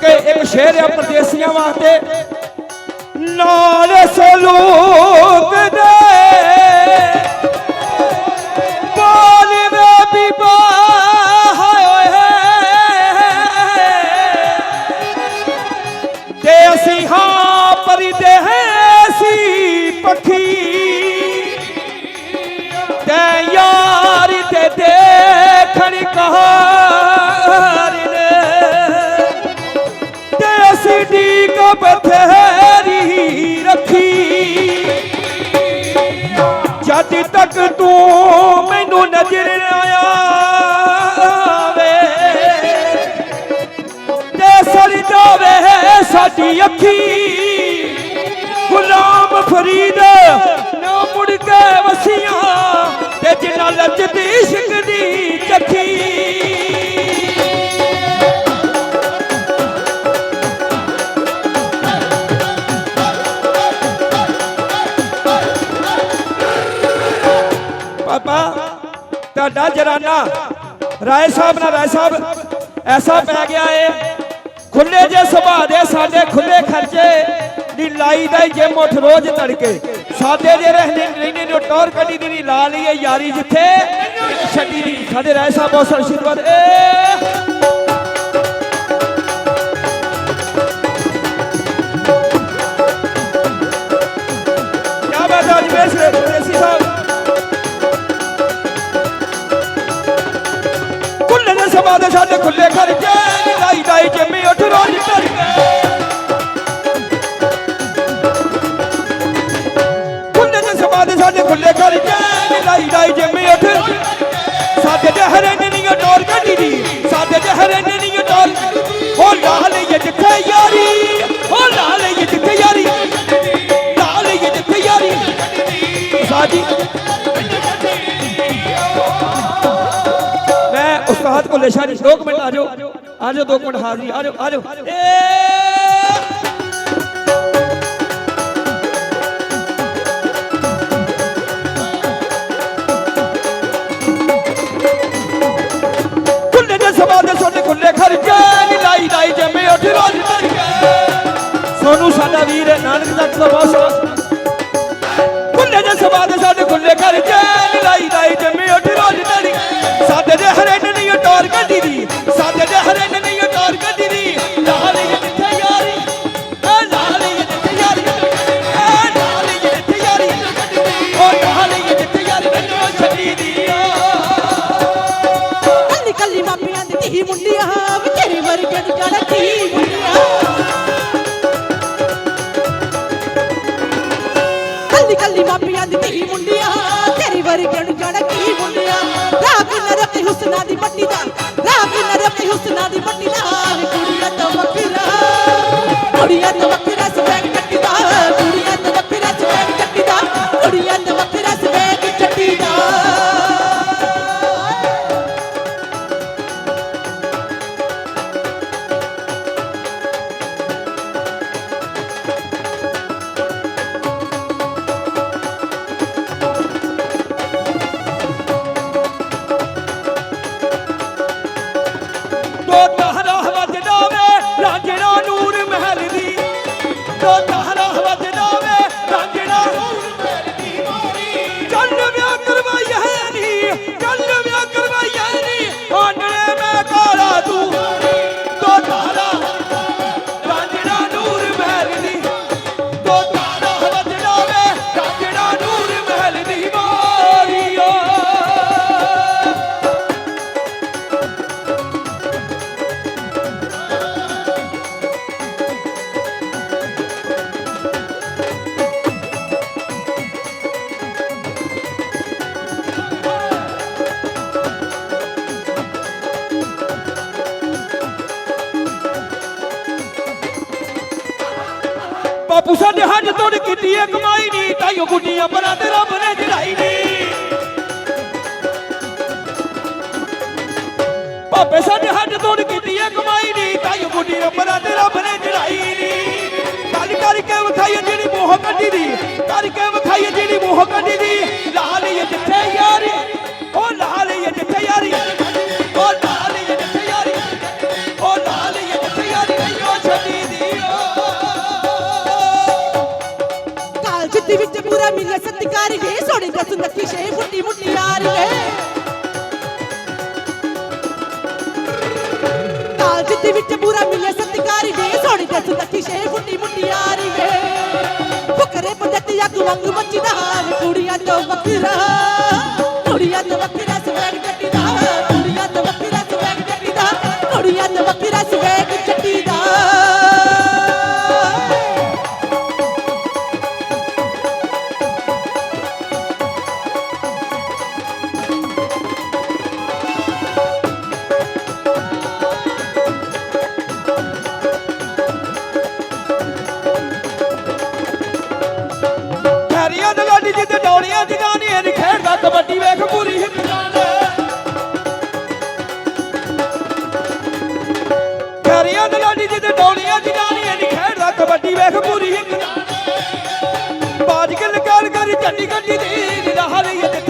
ਕਿਉਂਕਿ ਇੱਕ ਸ਼ੇਰ ਆ ਪਰਦੇਸੀਆਂ ਵਾਸਤੇ। ਨਾਲ ਸਲੂਕ ਦੇ ਜਦ ਤੱਕ ਤੂੰ ਮੈਨੂੰ ਨਜ਼ਰ ਆਇਆ ਆਵੇ ਤੇ ਸੜ ਜਾਵੇ ਸਾਡੀ ਅੱਖੀ ਗੁਲਾਮ ਫਰੀਦ ਤੁਹਾਡਾ ਜਰਾਨਾ। ਰਾਏ ਸਾਹਿਬ ਨਾਲ, ਰਾਏ ਸਾਹਿਬ, ਐਸਾ ਪੈ ਗਿਆ ਏ। ਖੁੱਲੇ ਜੇ ਸੁਭਾਅ ਦੇ ਸਾਡੇ ਖੁੱਲੇ ਖਰਚੇ ਦੀ ਲਾਈ ਦਾ ਜੇ ਮੁੱਠ ਰੋਜ਼ ਤੜਕੇ। ਸਾਦੇ ਜੇ ਰਹਿੰਦੇ ਰਹਿੰਦੇ ਨੂੰ ਟੌਰ ਕੱਢੀ ਦੀ ਲਾ ਲਈਏ ਯਾਰੀ ਜਿੱਥੇ। ਛੱਡੀ ਦੀ, ਸਾਡੇ ਰਾਏ ਸਾਹਿਬ ਬਹੁਤ ਸਾਰਾ ਏ ਖੁੱਲੇ ਦੇ ਸਾਡੇ ਖੁੱਲੇ ਘਰ ਕੇ ਲਾਈ ਜੰਮੀ ਉੱਠ ਰੋਜ਼ ਧਰ ਖੁੱਲੇ ਦੇ ਸਭਾ ਦੇ ਸਾਡੇ ਖੁੱਲੇ ਘਰ ਕੇ ਲਾਈ ਦਾਈ ਜੰਮੀ ਉੱਠ ਸਾਡੇ ਦੇ ਹਰੇ ਨਹੀਂ ਟੋਰ ਕੱਢੀ ਦੀ, ਸਾਡੇ ਦੇ ਹਰੇ ਮੈਂ ਉਸਤਾਦ ਸ਼ਾਹ ਜੀ 2 ਮਿੰਟ ਆ ਜਾਓ। ਆ ਜਾਓ 2 ਮਿੰਟ ਹਾਜ਼ਰੀ ਆ ਜਾਓ ਆ ਜਾਓ। ਖੁੱਲੇ ਦੇ ਸਮਾਂ ਦੇ ਛੋਟੇ ਖੁੱਲੇ ਖਰਚੇ ਨੀ ਲਾਈ ਲਾਈ ਜੰਮੇ ਉੱਠ ਰੋਜ਼ ਤੜਕੇ ਸੋਨੂੰ ਸਾਡਾ ਵੀਰ ਹੈ, ਨਾਨਕ ਦਾ ਬਹੁਤ ਨਾ ਰੱਖੀ ਹੁਸਨਾ ਦੀ ਮੱਟੀ ਦਾ ਰੱਬ ਨਾ ਰੱਖੀ ਹੁਸਨਾ ਬਾਪੂ ਸਾਡੇ ਹੱਜ ਤੋੜ ਕੀਤੀ ਏ ਕਮਾਈ ਨਹੀਂ, ਤਾਈਓ ਗੁੱਡੀਆਂ ਪਰਾਂ ਤੇ ਰੱਬ ਨੇ ਚੜਾਈ ਨਹੀਂ। ਬਾਪੇ ਸਾਡੇ ਹੱਜ ਤੋੜ ਕੀਤੀ ਏ ਕਮਾਈ ਨਹੀਂ, ਤਾਈਓ ਗੁੱਡੀਆਂ ਪਰਾਂ ਤੇ ਰੱਬ ਨੇ ਚੜਾਈ ਨਹੀਂ। ਗੱਲ ਕਰਕੇ ਵਿਖਾਈ ਜਿਹੜੀ ਮੋਹ ਕੱਢੀ ਦੀ ਕਰਕੇ ਵਿਖਾਈ ਜਿਹੜੀ ਮੋਹ ਕੱਢੀ ਦੀ। ਸੋਹਣੀ ਦਸ ਨੱਕੀ ਸ਼ੇ ਫੁੱਟੀ ਮੁੱਟੀ ਵਿੱਚ ਪੂਰਾ ਮਿਲਿਆ ਸਤਿਕਾਰ ਵੇ ਸੋਹਣੀ ਦਸ ਨੱਕੀ ਸ਼ੇ ਫੁੱਟੀ ਮੁੱਟੀ ਯਾਰ ਵੇ ਫੁਕਰੇ ਪੰਡਤ ਯੱਗ ਵਾਂਗ ਮੱਚਦਾ ਹਾਲ, ਕੁੜੀਆਂ ਤੋਂ ਵੱਖਰਾ। ਕਬੱਡੀ ਵੇਖ ਪੂਰੀ ਹਿੱਟ ਜਾਣੇ ਖੈਰੀਆਂ ਦੇ ਲਾਡੀ ਜੀ ਤੇ ਡੌਲੀਆਂ ਦੀ ਗਾਣੀ ਖੇਡਦਾ ਕਬੱਡੀ ਵੇਖ ਪੂਰੀ ਹਿੱਟ ਜਾਣੇ ਬਾਜ ਕੇ ਲਗਾਲ ਕਰ ਝੰਡੀ ਗੱਡੀ ਦੀ ਨਿਰਾਹ ਲਈ ਜਿੱਥੇ